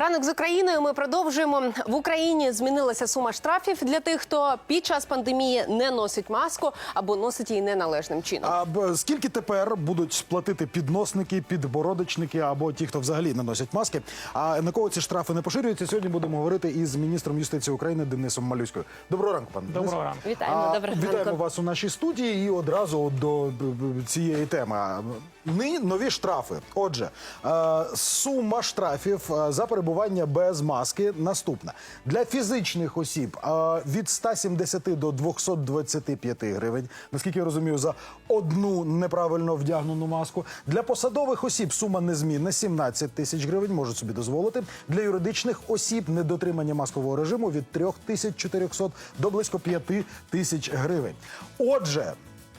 Ранок з Україною ми продовжуємо. В Україні змінилася сума штрафів для тих, хто під час пандемії не носить маску або носить її неналежним чином. А б- скільки тепер будуть платити підносники, підбородочники або ті, хто взагалі не носять маски? А на кого ці штрафи не поширюються? Сьогодні будемо говорити із міністром юстиції України Денисом Малюською. Доброго ранку, пане Денис. Доброго ранку. Вітаємо, А, доброго Вітаємо ранку. вас у нашій студії і одразу до б- б- цієї теми. Нині нові штрафи. Отже, е, сума штрафів е, за перебування без маски наступна для фізичних осіб е, від 170 до 225 гривень. Наскільки я розумію, за одну неправильно вдягнену маску. Для посадових осіб сума незмінна 17 тисяч гривень. Можуть собі дозволити. Для юридичних осіб недотримання маскового режиму від 3400 до близько 5 тисяч гривень. Отже,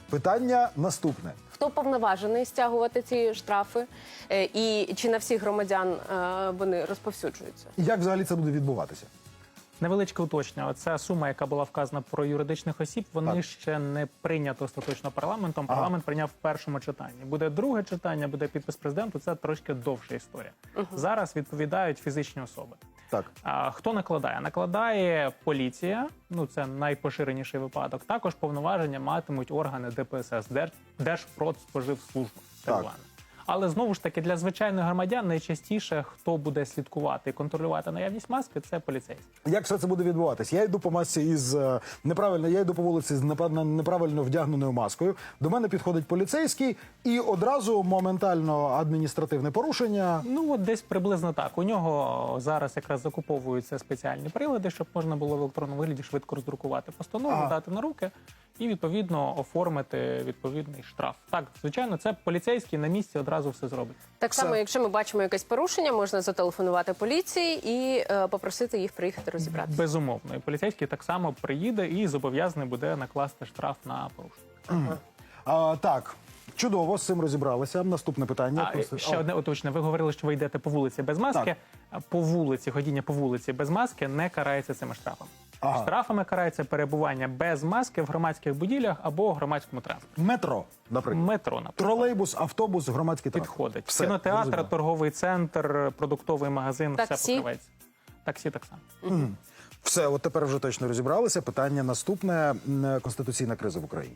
питання наступне. Хто повноважений стягувати ці штрафи? Е, І чи на всіх громадян е, вони розповсюджуються? Як взагалі це буде відбуватися? Невеличке уточнення. Оця сума, яка була вказана про юридичних осіб, вони Так. ще не прийнято остаточно парламентом. Ага. Парламент прийняв в першому читанні. Буде друге читання, буде підпис президенту. Це трошки довша історія. Зараз відповідають фізичні особи. Так. А хто накладає? Накладає поліція. Ну це найпоширеніший випадок. Також повноваження матимуть органи ДПСС, Держ- Держпродспоживслужба. так Так. Але знову ж таки для звичайних громадян найчастіше хто буде слідкувати і контролювати наявність маски, це поліцейські. Як все це буде відбуватись? Я йду по масці із е, неправильно, я йду по вулиці з неправильно вдягненою маскою. До мене підходить поліцейський і одразу моментально адміністративне порушення. Ну от десь приблизно так. У нього зараз якраз закуповуються спеціальні прилади, щоб можна було в електронному вигляді швидко роздрукувати постанову, Ага. дати на руки і відповідно оформити відповідний штраф. Так, звичайно, це поліцейський на місці одразу все зробить. Так само, якщо ми бачимо якесь порушення, можна зателефонувати поліції і е, попросити їх приїхати розібратися. Безумовно, і поліцейський так само приїде і зобов'язаний буде накласти штраф на порушення. А, так, чудово, з цим розібралися. Наступне питання. А, Просто- ще О, одне уточнення. Ви говорили, що ви йдете по вулиці без маски. Так. По вулиці, ходіння по вулиці без маски не карається цими штрафами. Ага. Штрафами карається перебування без маски в громадських будівлях або громадському транспорті. Метро, наприклад. Метро, наприклад, Тролейбус, автобус, громадський транспорт. підходить. Все, Кінотеатр, розуміло. торговий центр, продуктовий магазин, все Таксі? покривається. Таксі так само. Все, от тепер вже точно розібралися. Питання наступне конституційна криза в Україні.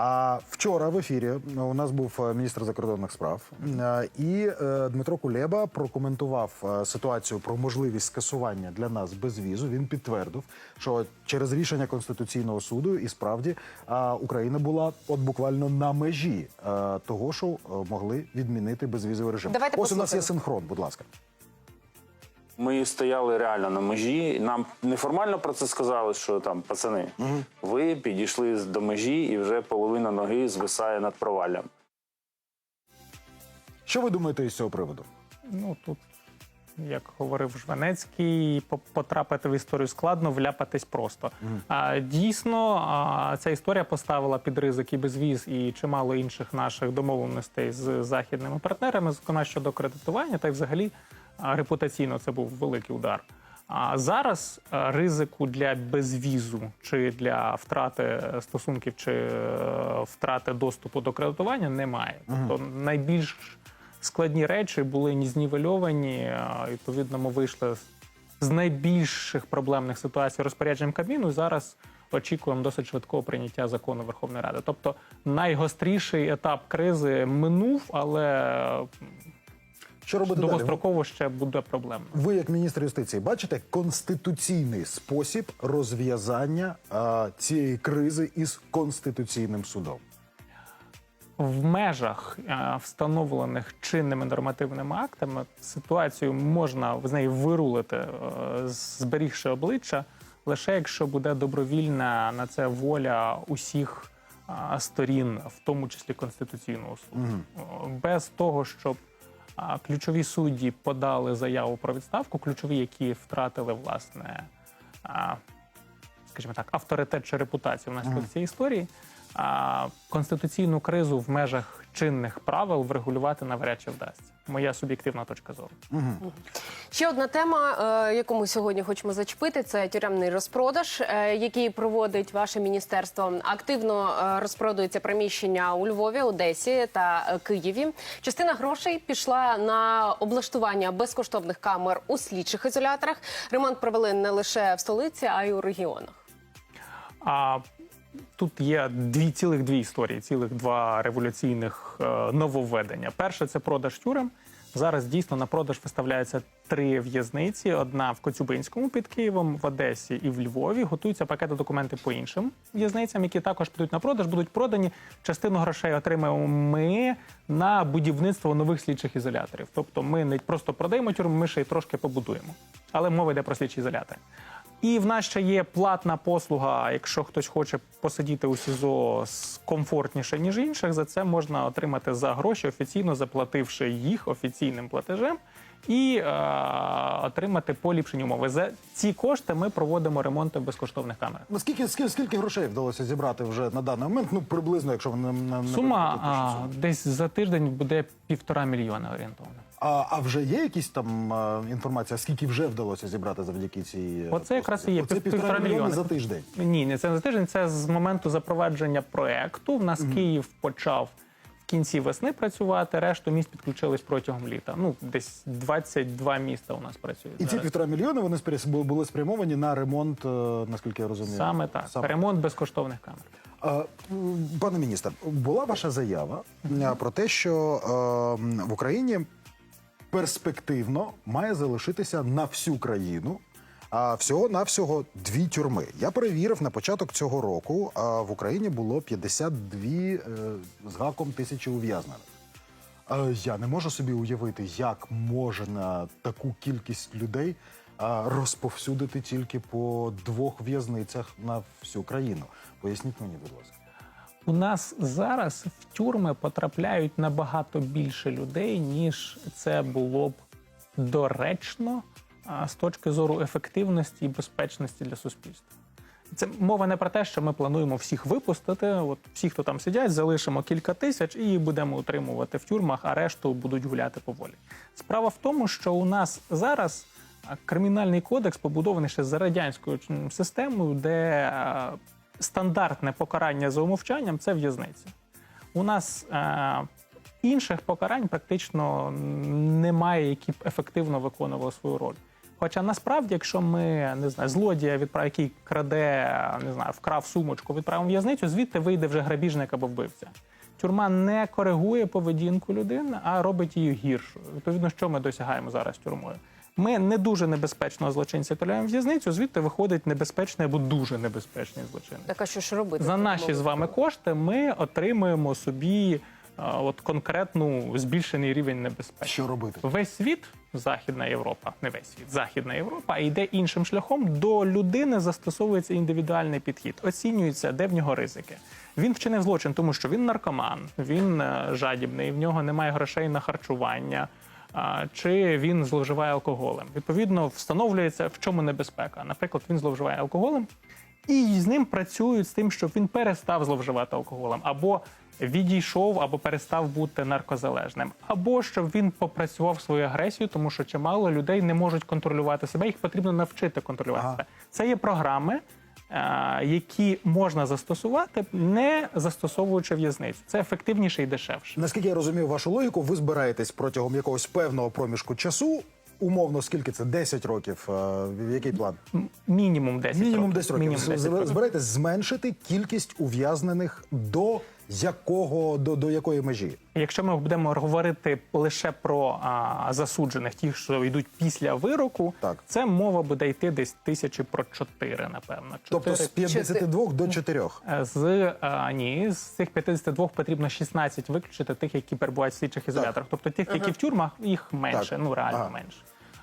А вчора в ефірі у нас був е, міністр закордонних справ, е, і е, Дмитро Кулеба прокоментував ситуацію про можливість скасування для нас безвізу. Він підтвердив, що через рішення конституційного суду і справді Україна була от буквально на межі того, що могли відмінити безвізовий режим. Давайте Ось у нас є синхрон, будь ласка. Ми стояли реально на межі. Нам неформально про це сказали, що там пацани, ви підійшли до межі, і вже половина ноги звисає над проваллям. Що ви думаєте із цього приводу? Ну тут, як говорив Жванецький, по- потрапити в історію складно, вляпатись просто. А, дійсно, а, ця історія поставила під ризик і безвіз, і чимало інших наших домовленостей з західними партнерами, зокрема щодо кредитування, та й взагалі репутаційно це був великий удар. А зараз ризику для безвізу чи для втрати стосунків чи е, втрати доступу до кредитування немає. Тобто найбільш складні речі були знівельовані. Відповідно, ми вийшли з- з найбільших проблемних ситуацій розпорядженням Кабміну. І зараз очікуємо досить швидкого прийняття закону Верховної Ради. Тобто найгостріший етап кризи минув, але Що робити далі? довгостроково ще буде проблемно. Ви, як міністр юстиції, бачите конституційний спосіб розв'язання цієї кризи із конституційним судом. В межах встановлених чинними нормативними актами ситуацію можна з неї вирулити, е, зберігши обличчя, лише якщо буде добровільна на це воля усіх сторін, в тому числі Конституційного суду. Е, Без того, щоб ключові судді подали заяву про відставку, ключові, які втратили власне. скажімо так, авторитет чи репутацію внаслідок цієї історії. А конституційну кризу в межах чинних правил врегулювати навряд чи вдасться. Моя суб'єктивна точка зору. Ще одна тема, е, яку ми сьогодні хочемо зачепити, це тюремний розпродаж, е, який проводить ваше міністерство. Активно е, розпродуються приміщення у Львові, Одесі та Києві. Частина грошей пішла на облаштування безкоштовних камер у слідчих ізоляторах. Ремонт провели не лише в столиці, а й у регіонах. А тут є дві цілих дві історії, цілих два революційних е, нововведення. Перше це продаж тюрем. Зараз дійсно на продаж виставляються три в'язниці: одна в Коцюбинському під Києвом, в Одесі і в Львові. Готуються пакети документи по іншим в'язницям, які також підуть на продаж, будуть продані. Частину грошей отримаємо ми на будівництво нових слідчих ізоляторів. Тобто, ми не просто продаємо тюрму, ми ще й трошки побудуємо. Але мова йде про слідчі ізолятори. І в нас ще є платна послуга. Якщо хтось хоче посидіти у СІЗО комфортніше ніж інших, за це можна отримати за гроші, офіційно заплативши їх офіційним платежем, і е, отримати поліпшені умови. За ці кошти ми проводимо ремонти безкоштовних камерах. Наскільки скільки, скільки грошей вдалося зібрати вже на даний момент? Ну приблизно, якщо ви не, не, не Сума а, десь за тиждень буде півтора мільйона орієнтовно. А, а вже є якісь там а, інформація, скільки вже вдалося зібрати завдяки цій е, Оце якраз і є Оце пів- півтора мільйони за тиждень. Ні, не це не за тиждень. Це з моменту запровадження проекту. В нас Київ почав в кінці весни працювати. Решту міст підключились протягом літа. Ну десь 22 міста у нас працюють. І ці зараз. півтора мільйони вони спря- бу- були спрямовані на ремонт, е, наскільки я розумію. Саме так. Ремонт безкоштовних камер. М, Пане міністр, була ваша заява е, про те, що е, м, в Україні перспективно має залишитися на всю країну. А всього навсього дві тюрми. Я перевірив на початок цього року. А в Україні було 52 е, з гаком тисячі ув'язнених. Е, Я не можу собі уявити, як можна таку кількість людей а, розповсюдити тільки по двох в'язницях на всю країну. Поясніть мені, будь ласка. У нас зараз в тюрми потрапляють набагато більше людей, ніж це було б доречно з точки зору ефективності і безпечності для суспільства. Це мова не про те, що ми плануємо всіх випустити. От всі, хто там сидять, залишимо кілька тисяч і будемо утримувати в тюрмах, а решту будуть гуляти по волі. Справа в тому, що у нас зараз кримінальний кодекс побудований ще за радянською системою, де стандартне покарання за умовчанням це в'язниця. У нас е, інших покарань практично немає, які б ефективно виконували свою роль. Хоча насправді, якщо ми не знаю, злодія відправ, який краде, не знаю, вкрав сумочку, відправимо в'язницю, звідти вийде вже грабіжник або вбивця. Тюрма не коригує поведінку людини, а робить її гіршою. Відповідно, що ми досягаємо зараз тюрмою? Ми не дуже небезпечного злочинця відправляємо в в'язницю, звідти виходить небезпечний або дуже небезпечний злочинець. Так а що ж робити? За наші з вами кошти ми отримуємо собі е, от конкретну збільшений рівень небезпеки. Що робити? Весь світ, Західна Європа, не весь світ, Західна Європа йде іншим шляхом. До людини застосовується індивідуальний підхід, оцінюється, де в нього ризики. Він вчинив злочин, тому що він наркоман, він е, жадібний, в нього немає грошей на харчування. Чи він зловживає алкоголем? Відповідно, встановлюється в чому небезпека. Наприклад, він зловживає алкоголем, і з ним працюють з тим, щоб він перестав зловживати алкоголем, або відійшов, або перестав бути наркозалежним, або щоб він попрацював свою агресію, тому що чимало людей не можуть контролювати себе. Їх потрібно навчити контролювати Ага. себе. Це є програми. Е, Які можна застосувати, не застосовуючи в'язницю, це ефективніше і дешевше. Наскільки я розумію вашу логіку, ви збираєтесь протягом якогось певного проміжку часу. Умовно, скільки це? 10 років. Е, Який план? Мінімум 10 Мінімум років. 10 років. Мінімум 10 років. Збираєтесь зменшити кількість ув'язнених до якого до, до якої межі? Якщо ми будемо говорити лише про а, засуджених, ті, що йдуть після вироку, Так. це мова буде йти десь тисячі про чотири, напевно. Тобто з Чотири. 52 до 4. Е, з а, ні, з цих 52 потрібно 16 виключити тих, які перебувають в слідчих ізоляторах. Тобто тих, які в тюрмах, їх менше, Так. ну реально Ага. менше.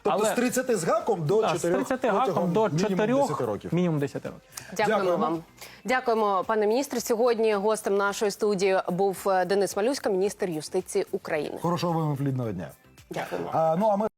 Тобто з 30 з гаком до да, 4 з 30 гаком до 4 10 років. мінімум 10 років. Дякуємо, Дякуємо. вам. Дякуємо, пане міністр. Сьогодні гостем нашої студії був е, Денис Малюська, міністр юстиції України. Хорошого вам плідного дня. Дякуємо. А, ну а ми